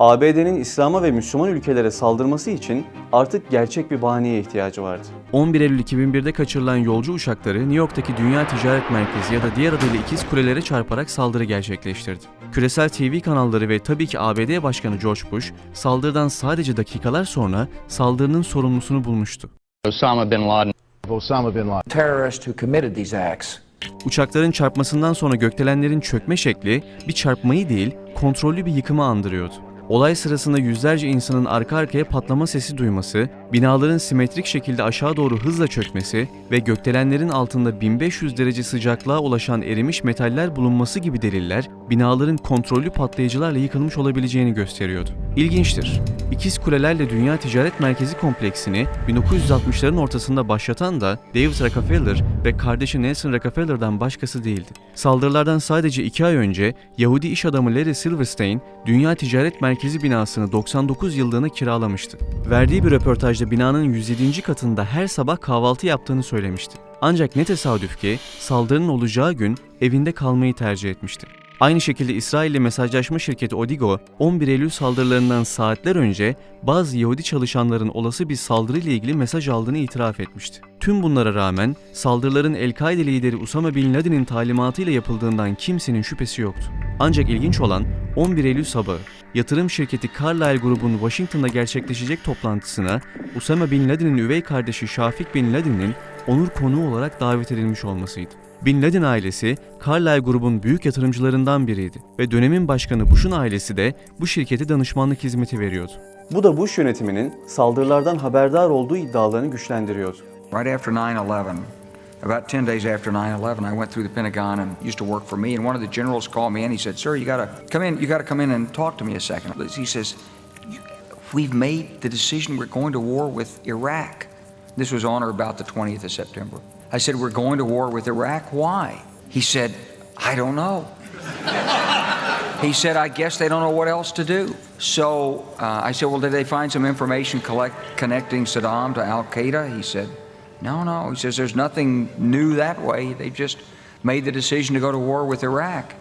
ABD'nin İslam'a ve Müslüman ülkelere saldırması için artık gerçek bir bahaneye ihtiyacı vardı. 11 Eylül 2001'de kaçırılan yolcu uçakları New York'taki Dünya Ticaret Merkezi ya da diğer adıyla ikiz kulelere çarparak saldırı gerçekleştirdi. Küresel TV kanalları ve tabii ki ABD Başkanı George Bush saldırıdan sadece dakikalar sonra saldırının sorumlusunu bulmuştu. Osama bin Laden. Osama bin Laden. terrorists who committed these acts. Uçakların çarpmasından sonra gökdelenlerin çökme şekli bir çarpmayı değil, kontrollü bir yıkımı andırıyordu. Olay sırasında yüzlerce insanın arka arkaya patlama sesi duyması, binaların simetrik şekilde aşağı doğru hızla çökmesi ve gökdelenlerin altında 1500 derece sıcaklığa ulaşan erimiş metaller bulunması gibi deliller, binaların kontrollü patlayıcılarla yıkılmış olabileceğini gösteriyordu. İlginçtir. İkiz Kulelerle Dünya Ticaret Merkezi kompleksini 1960'ların ortasında başlatan da David Rockefeller ve kardeşi Nelson Rockefeller'dan başkası değildi. Saldırılardan sadece iki ay önce Yahudi iş adamı Larry Silverstein, Dünya Ticaret Merkezi binasını 99 yıllığına kiralamıştı. Verdiği bir röportajda binanın 107. katında her sabah kahvaltı yaptığını söylemişti. Ancak ne tesadüf ki saldırının olacağı gün evinde kalmayı tercih etmişti. Aynı şekilde İsrail'le mesajlaşma şirketi Odigo, 11 Eylül saldırılarından saatler önce bazı Yahudi çalışanların olası bir saldırıyla ilgili mesaj aldığını itiraf etmişti. Tüm bunlara rağmen saldırıların El-Kaide lideri Usama Bin Laden'in talimatıyla yapıldığından kimsenin şüphesi yoktu. Ancak ilginç olan 11 Eylül sabahı yatırım şirketi Carlyle grubun Washington'da gerçekleşecek toplantısına Usama Bin Laden'in üvey kardeşi Şafik Bin Laden'in onur konuğu olarak davet edilmiş olmasıydı. Bin Laden ailesi Carlyle grubun büyük yatırımcılarından biriydi ve dönemin başkanı Bush'un ailesi de bu şirkete danışmanlık hizmeti veriyordu. Bu da Bush yönetiminin saldırılardan haberdar olduğu iddialarını güçlendiriyordu. Right after 9/11, about 10 days after 9/11, I went through the Pentagon and used to work for me. And one of the generals called me and he said, "Sir, you gotta come in. You gotta come in and talk to me a second. He says, "You- "We've made the decision. We're going to war with Iraq." This was on or about the 20th of September. I said, "We're going to war with Iraq. Why?" He said, "I don't know." He said, I guess they don't know what else to do. So uh, I said, Well, did they find some information collect, connecting Saddam to Al Qaeda? He said, No, no. He says, There's nothing new that way. They just made the decision to go to war with Iraq.